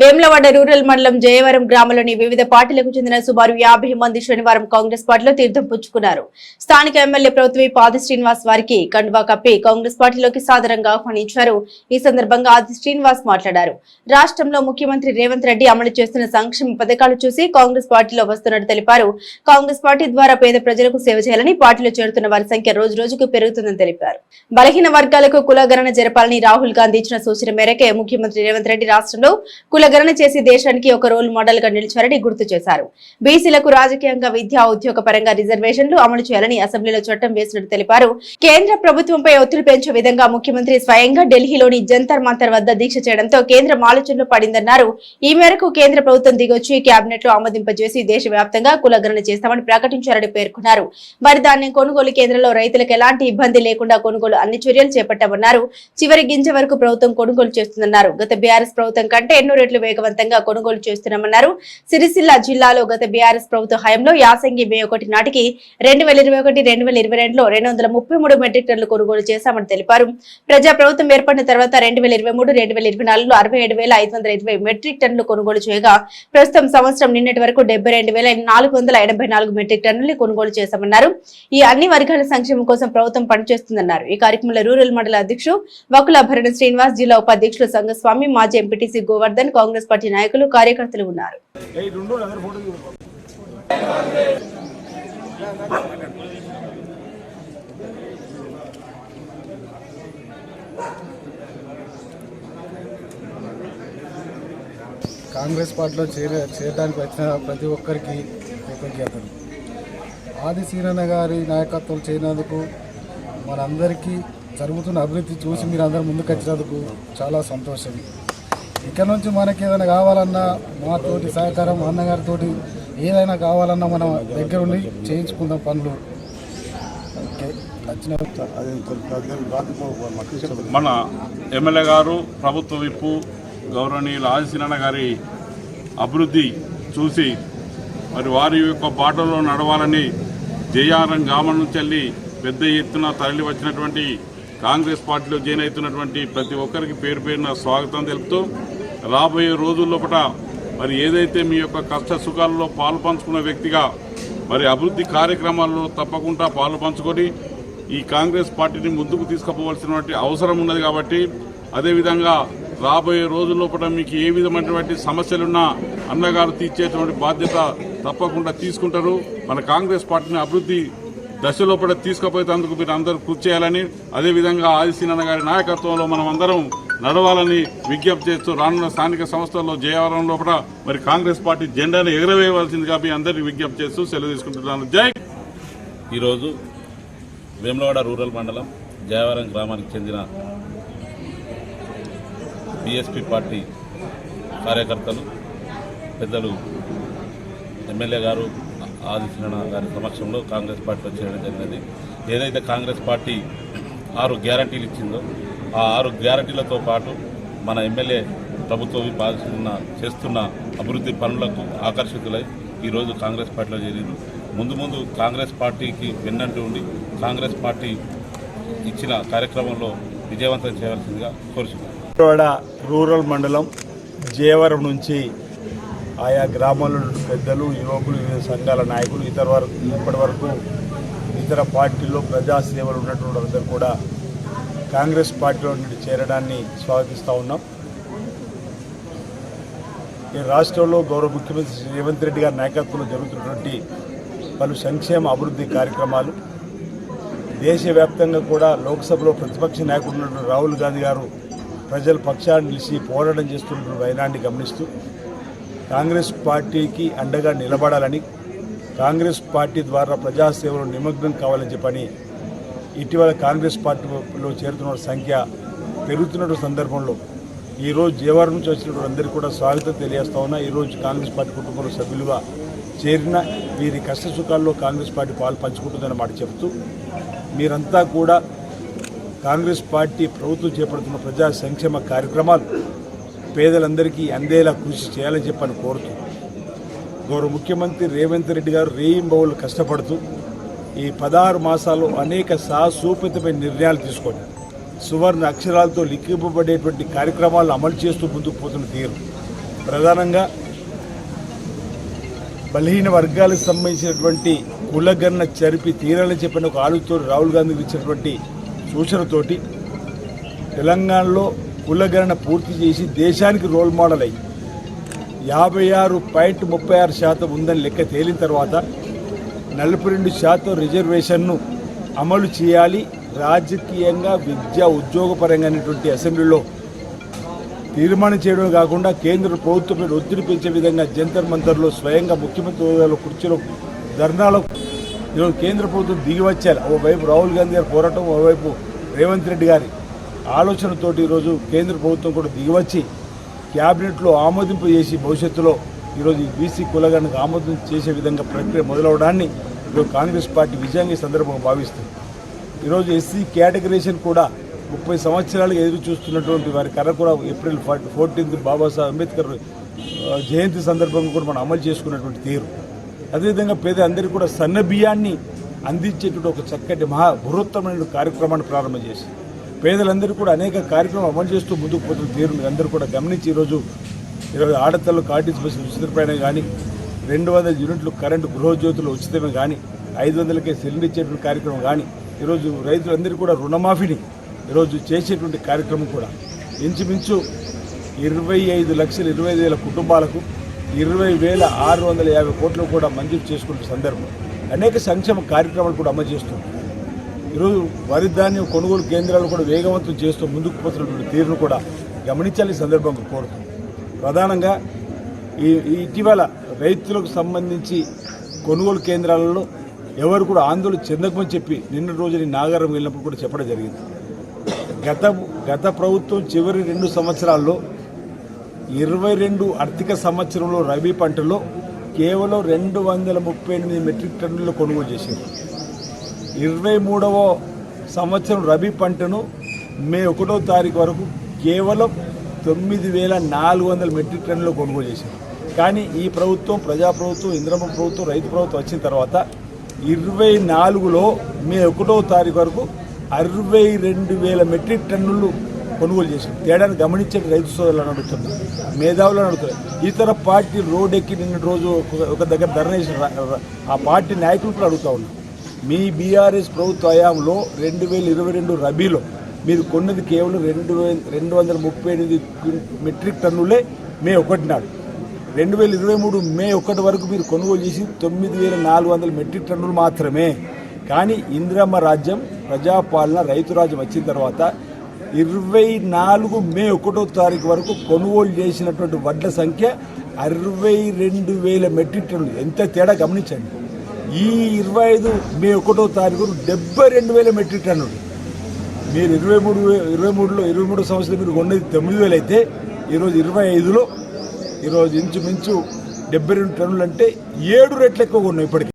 Vemulawada rural మండలం జయవరం గ్రామంలోని వివిధ పార్టీలకు చెందిన సుమారు యాభై మంది శనివారం కాంగ్రెస్ పార్టీలో తీర్థం పుచ్చుకున్నారు. స్థానిక ఎమ్మెల్యే ప్రభుత్వ పాది శ్రీనివాస్ వారికి కండువా కప్పి కాంగ్రెస్ పార్టీలోకి సాదరంగా ఆహ్వానించారు. ఈ సందర్భంగా ఆది శ్రీనివాస్ మాట్లాడారు. రాష్ట్రంలో ముఖ్యమంత్రి రేవంత్ రెడ్డి అమలు చేస్తున్న సంక్షేమ పథకాలు చూసి కాంగ్రెస్ పార్టీలో వస్తున్నట్టు తెలిపారు. కాంగ్రెస్ పార్టీ ద్వారా పేద ప్రజలకు సేవ చేయాలని పార్టీలో చేరుతున్న వారి సంఖ్య రోజు రోజుకు పెరుగుతుందని తెలిపారు. బలహీన వర్గాలకు కులగణన జరపాలని రాహుల్ గాంధీ ఇచ్చిన సూచన మేరకే ముఖ్యమంత్రి రేవంత్ రెడ్డి రాష్ట్రంలో కులగణన చేసి దేశానికి ఒక రోల్ మోడల్గా నిలిచారని గుర్తు చేశారు. బీసీలకు రాజకీయంగా విద్యా ఉద్యోగ పరంగా రిజర్వేషన్లు అమలు చేయాలని అసెంబ్లీలో చట్టం వేసినట్టు తెలిపారు. కేంద్ర ప్రభుత్వంపై ఒత్తిడి పెంచే విధంగా ముఖ్యమంత్రి స్వయంగా ఢిల్లీలోని జంతర్ మంతర్ వద్ద దీక్ష చేయడంతో కేంద్రం ఆలోచనలో పడిందన్నారు. ఈ మేరకు కేంద్ర ప్రభుత్వం దిగొచ్చి కేబినెట్లో ఆమోదింపజేసి దేశవ్యాప్తంగా కులగణన చేస్తామని ప్రకటించారని పేర్కొన్నారు. వరి ధాన్యం కొనుగోలు కేంద్రంలో రైతులకు ఎలాంటి ఇబ్బంది లేకుండా కొనుగోలు అన్ని చర్యలు చేపట్టామన్నారు. చివరి గింజ వరకు ప్రభుత్వం కొనుగోలు చేస్తుందన్నారు. గత బీఆర్ఎస్ ప్రభుత్వం కంటే ఎన్నో టికెట్లు వేగవంతంగా కొనుగోలు చేస్తున్నామన్నారు. సిరిసిల్ల జిల్లాలో గత బీఆర్ఎస్ ప్రభుత్వ హయాంలో యాసంగి మే ఒకటి నాటికి రెండు వేల ఇరవై ఒకటి రెండు వేల ఇరవై రెండులో రెండు వందల ముప్పై మూడు మెట్రిక్ టన్నులు కొనుగోలు చేశామని తెలిపారు. ప్రజా ప్రభుత్వం ఏర్పడిన తర్వాత రెండు వేల ఇరవై మూడు రెండు వేల ఇరవై నాలుగులో అరవై ఏడు వేల ఐదు వందల ఇరవై మెట్రిక్ టన్నులు కొనుగోలు చేయగా ప్రస్తుతం సంవత్సరం నిన్నటి వరకు డెబ్బై రెండు వేల నాలుగు వందల ఎనభై నాలుగు మెట్రిక్ టన్నులు కొనుగోలు చేశామన్నారు. ఈ అన్ని వర్గాల సంక్షేమం కోసం ప్రభుత్వం పనిచేస్తుందన్నారు. ఈ కార్యక్రమంలో రూరల్ మండల అధ్యక్షుడు వకుల భరణ శ్రీనివాస్ జిల్లా ఉపాధ్యక్షులు సంఘస్వామి మాజీ ఎంపీటీసీ గోవర్ధన్ కాంగ్రెస్ పార్టీ నాయకులు కార్యకర్తలు ఉన్నారు. కాంగ్రెస్ పార్టీలో చేరే చేరడానికి వచ్చిన ప్రతి ఒక్కరికి కృతజ్ఞతలు. ఆది సీనన్న గారి నాయకత్వం చేరినందుకు మనందరికీ జరుగుతున్న అభివృద్ధి చూసి మీరు అందరూ ముందుకు వచ్చినందుకు చాలా సంతోషం. ఇక్కడ నుంచి మనకి ఏదైనా కావాలన్నా మాతోటి సహకారం అన్నగారితో ఏదైనా కావాలన్నా మనం దగ్గర ఉండి చేయించుకుందాం పనులు. మన ఎమ్మెల్యే గారు ప్రభుత్వ విప్పు గౌరవనీయులు ఆదిశీనన్న గారి అభివృద్ధి చూసి మరి వారి యొక్క బాటలో నడవాలని జేఆర్ఎం గ్రామం నుంచి వెళ్ళి పెద్ద ఎత్తున తరలి వచ్చినటువంటి కాంగ్రెస్ పార్టీలో జాయిన్ అవుతున్నటువంటి ప్రతి ఒక్కరికి పేరు పేరున స్వాగతం తెలుపుతూ రాబోయే రోజుల్లోపట మరి ఏదైతే మీ యొక్క కష్ట సుఖాల్లో పాలు పంచుకున్న వ్యక్తిగా మరి అభివృద్ధి కార్యక్రమాల్లో తప్పకుండా పాలు పంచుకొని ఈ కాంగ్రెస్ పార్టీని ముందుకు తీసుకుపోవాల్సినటువంటి అవసరం ఉన్నది కాబట్టి అదేవిధంగా రాబోయే రోజుల్లోపట మీకు ఏ విధమైనటువంటి సమస్యలున్నా అన్నగారు తీర్చేటువంటి బాధ్యత తప్పకుండా తీసుకుంటారు. మన కాంగ్రెస్ పార్టీని అభివృద్ధి దశలోపల తీసుకుపోయేందుకు మీరు అందరూ కృషి చేయాలని అదేవిధంగా ఆదిశీనన్న గారి నాయకత్వంలో మనం అందరం నడవాలని విజ్ఞప్తి చేస్తూ రానున్న స్థానిక సంస్థల్లో జయవరం లోపల మరి కాంగ్రెస్ పార్టీ జెండాను ఎగరవేయవలసిందిగా మీ అందరికీ విజ్ఞప్తి చేస్తూ సెలవు తీసుకుంటున్నాను. జై ఈరోజు వేములవాడ రూరల్ మండలం జయవరం గ్రామానికి చెందిన బీఎస్పీ పార్టీ కార్యకర్తలు పెద్దలు ఎమ్మెల్యే గారు ఆదిత్యనారాయణ గారి సమక్షంలో కాంగ్రెస్ పార్టీలో చేయడం జరిగినది ఏదైతే కాంగ్రెస్ పార్టీ ఆరు గ్యారంటీలు ఇచ్చిందో ఆ ఆరు గ్యారంటీలతో పాటు మన ఎమ్మెల్యే ప్రభుత్వం పాల్చున్న చేస్తున్న అభివృద్ధి పనులకు ఆకర్షితులై ఈరోజు కాంగ్రెస్ పార్టీలో చేరారు ముందు ముందు కాంగ్రెస్ పార్టీకి వెన్నంటి ఉండి కాంగ్రెస్ పార్టీ ఇచ్చిన కార్యక్రమంలో విజయవంతం చేయవలసిందిగా కోరుచున్నాను. రూరల్ మండలం జేవరం నుంచి ఆయా గ్రామాల పెద్దలు యువకులు వివిధ సంఘాల నాయకులు ఇతర వరకు ఇప్పటి వరకు ఇతర పార్టీల్లో ప్రజాసేవలు ఉన్నటువంటి అందరూ కూడా కాంగ్రెస్ పార్టీలో నుండి చేరడాన్ని స్వాగతిస్తూ ఉన్నాం. ఈ రాష్ట్రంలో గౌరవ ముఖ్యమంత్రి రేవంత్ రెడ్డి గారి నాయకత్వంలో జరుగుతున్నటువంటి పలు సంక్షేమ అభివృద్ధి కార్యక్రమాలు దేశవ్యాప్తంగా కూడా లోక్సభలో ప్రతిపక్ష నాయకుడు రాహుల్ గాంధీ గారు ప్రజల పక్షాన్ని నిలిచి పోరాటం చేస్తున్న వైనాన్ని గమనిస్తూ కాంగ్రెస్ పార్టీకి అండగా నిలబడాలని కాంగ్రెస్ పార్టీ ద్వారా ప్రజాసేవలో నిమగ్నం కావాలని చెప్పని ఇటీవల కాంగ్రెస్ పార్టీలో చేరుతున్న సంఖ్య పెరుగుతున్నటువంటి సందర్భంలో ఈరోజు జేవారం నుంచి వచ్చినటువంటి అందరికీ కూడా స్వాగతం తెలియజేస్తా ఉన్నా. ఈరోజు కాంగ్రెస్ పార్టీ కుటుంబంలో సభ్యులుగా చేరిన వీరి కష్ట సుఖాల్లో కాంగ్రెస్ పార్టీ పాలు పంచుకుంటుందని మాట చెబుతూ మీరంతా కూడా కాంగ్రెస్ పార్టీ ప్రభుత్వం చేపడుతున్న ప్రజా సంక్షేమ కార్యక్రమాలు పేదలందరికీ అందేలా కృషి చేయాలని చెప్పని కోరుతూ గౌరవ ముఖ్యమంత్రి రేవంత్ రెడ్డి గారు రేయింబవులు కష్టపడుతూ ఈ పదహారు మాసాల్లో అనేక సాహసోపితమైన నిర్ణయాలు తీసుకొని సువర్ణ అక్షరాలతో లిఖింపబడేటువంటి కార్యక్రమాలను అమలు చేస్తూ ముందుకు పోతున్న తీరు. ప్రధానంగా బలహీన వర్గాలకు సంబంధించినటువంటి కులగన్న చరిపి తీరాలని చెప్పిన ఒక ఆలోచనతో రాహుల్ గాంధీకి ఇచ్చినటువంటి సూచనతోటి తెలంగాణలో కులగణన పూర్తి చేసి దేశానికి రోల్ మోడల్ అయ్యి యాభై ఆరు పాయింట్ ముప్పై ఆరు శాతం ఉందని లెక్క తేలిన తర్వాత నలభై రెండు శాతం రిజర్వేషన్ను అమలు చేయాలి రాజకీయంగా విద్య ఉద్యోగపరంగా అనేటువంటి అసెంబ్లీలో తీర్మానం చేయడమే కాకుండా కేంద్ర ప్రభుత్వం ఒత్తిడి పెంచే విధంగా జంతర్ మంతర్లో స్వయంగా ముఖ్యమంత్రి హోదాలో కుర్చీలో ధర్నాలో ఈరోజు కేంద్ర ప్రభుత్వం దిగి వచ్చారు. ఓవైపు రాహుల్ గాంధీ గారి పోరాటం ఓవైపు రేవంత్ రెడ్డి గారి ఆలోచనతోటి ఈరోజు కేంద్ర ప్రభుత్వం కూడా దిగివచ్చి క్యాబినెట్లో ఆమోదింపు చేసి భవిష్యత్తులో ఈరోజు ఈ బీసీ కులగానికి ఆమోదం చేసే విధంగా ప్రక్రియ మొదలవడాన్ని ఈరోజు కాంగ్రెస్ పార్టీ విజయంగా ఈ సందర్భంగా భావిస్తుంది. ఈరోజు ఎస్సీ కేటగరీషన్ కూడా ముప్పై సంవత్సరాలుగా ఎదురు చూస్తున్నటువంటి వారి కర్రకూర ఏప్రిల్ ఫోర్టీన్త్ బాబాసాహెబ్ అంబేద్కర్ జయంతి సందర్భంగా కూడా మనం అమలు చేసుకున్నటువంటి తీరు. అదేవిధంగా పేద అందరికీ కూడా సన్న బియ్యాన్ని అందించేటువంటి ఒక చక్కటి మహా బృహత్తమైన కార్యక్రమాన్ని ప్రారంభం చేసింది. పేదలందరూ కూడా అనేక కార్యక్రమాలు అమలు చేస్తూ ముందుకు పోతున్న తీరు అందరూ కూడా గమనించి ఈరోజు ఈరోజు ఆడతల్లో కార్టీస్ బస్సులు ఉచిత ప్రయాణం కానీ రెండు వందల యూనిట్లు కరెంటు గృహజ్యోతులు ఉచితమే కానీ ఐదు వందలకే సిలిండర్ ఇచ్చేటువంటి కార్యక్రమం కానీ ఈరోజు రైతులందరూ కూడా రుణమాఫీని ఈరోజు చేసేటువంటి కార్యక్రమం కూడా. ఇంచుమించు ఇరవై ఐదు లక్షల ఇరవై ఐదు వేల కుటుంబాలకు ఇరవై వేల ఆరు వందల యాభై కోట్లు కూడా మంజూరు చేసుకున్న సందర్భం. అనేక సంక్షేమ కార్యక్రమాలు కూడా అమలు చేస్తుంది ఈరోజు వరి ధాన్యం కొనుగోలు కేంద్రాలు కూడా వేగవంతం చేస్తూ ముందుకు పోతున్నటువంటి తీరును కూడా గమనించాలి ఈ సందర్భంగా కోరుతుంది ప్రధానంగా ఈ ఇటీవల రైతులకు సంబంధించి కొనుగోలు కేంద్రాలలో ఎవరు కూడా ఆందోళన చెందకమని చెప్పి నిన్న రోజు నాగారం వెళ్ళినప్పుడు కూడా చెప్పడం జరిగింది. గత గత ప్రభుత్వం చివరి రెండు సంవత్సరాల్లో ఇరవై రెండు ఆర్థిక సంవత్సరంలో రబీ పంటలో కేవలం రెండు వందల ముప్పై ఎనిమిది మెట్రిక్ టన్నులు కొనుగోలు చేశారు ఇరవై మూడవ సంవత్సరం రబీ పంటను మే ఒకటో తారీఖు వరకు కేవలం తొమ్మిది వేల నాలుగు వందల మెట్రిక్ టన్నులు కొనుగోలు చేశారు. కానీ ఈ ప్రభుత్వం ప్రజాప్రభుత్వం ఇంద్రమ ప్రభుత్వం రైతు ప్రభుత్వం వచ్చిన తర్వాత ఇరవై నాలుగులో మే ఒకటో తారీఖు వరకు అరవై రెండు వేల మెట్రిక్ టన్నులు కొనుగోలు చేశారు. తేడాన్ని గమనించే రైతు సోదరులను అడుగుతున్నారు మేధావులను అడుగుతున్నారు ఇతర పార్టీ రోడ్ ఎక్కి నిన్న రోజు ఒక- ఒక దగ్గర ధర్నా చేసిన రా- ఆ పార్టీ నాయకులు కూడా అడుగుతా ఉన్నారు. మీ బీఆర్ఎస్ ప్రభుత్వ హయాంలో రెండు వేల ఇరవై రెండు రబీలో మీరు కొన్నది కేవలం రెండు వేల రెండు వందల ముప్పై ఎనిమిది మెట్రిక్ టన్నులే మే ఒకటి నాడు. రెండు వేల ఇరవై మూడు మే ఒకటి వరకు మీరు కొనుగోలు చేసి తొమ్మిది వేల నాలుగు వందల మెట్రిక్ టన్నులు మాత్రమే. కానీ ఇందిరమ్మ రాజ్యం ప్రజాపాలన రైతు రాజ్యం వచ్చిన తర్వాత ఇరవై నాలుగు మే ఒకటో తారీఖు వరకు కొనుగోలు చేసినటువంటి వడ్ల సంఖ్య అరవై రెండు వేల మెట్రిక్ టన్నులు. ఎంత తేడా గమనించండి. ఈ ఇరవై ఐదు మే ఒకటో తారీఖు డెబ్బై రెండు వేల మెట్రిక్ టన్నులు. మీరు ఇరవై మూడు ఇరవై మూడులో ఇరవై మూడు సంవత్సరాలు మీరు కొన్నది తొమ్మిది వేలు అయితే ఈరోజు ఇరవై ఐదులో ఈరోజు ఇంచుమించు డెబ్బై రెండు టన్నులు అంటే ఏడు రెట్లు ఎక్కువ ఉన్నాయి ఇప్పటికి.